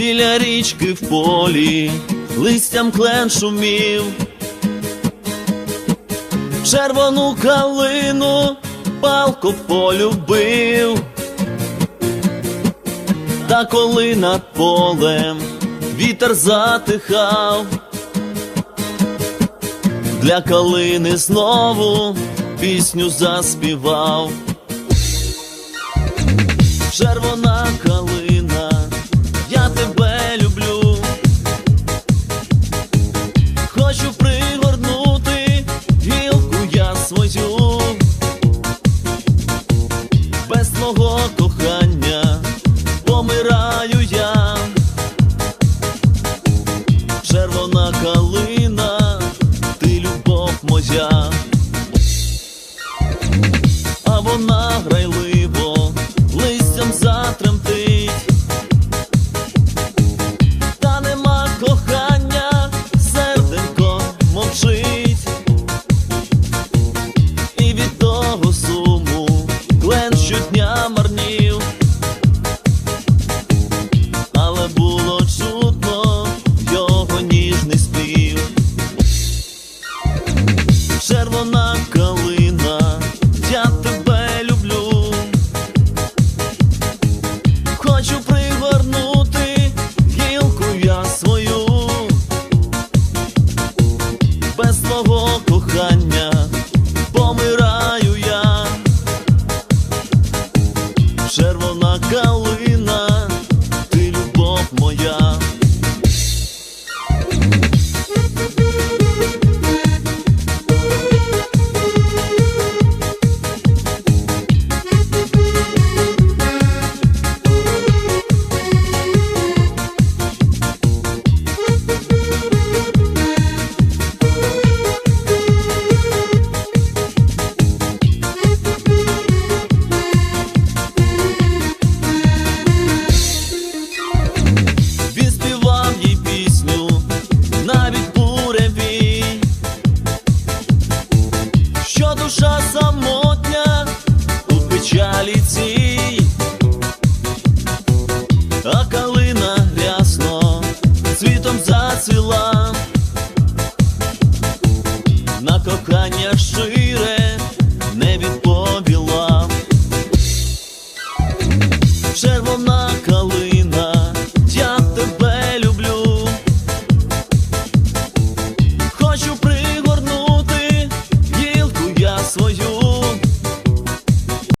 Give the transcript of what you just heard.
біля річки в полі, листям клен шумів, червону калину палко полюбив, та коли над полем вітер затихав, для калини знову пісню заспівав. Червона калина, помираю я. Червона душа самотня у печалі цій, а калина рясно цвітом зацвіла,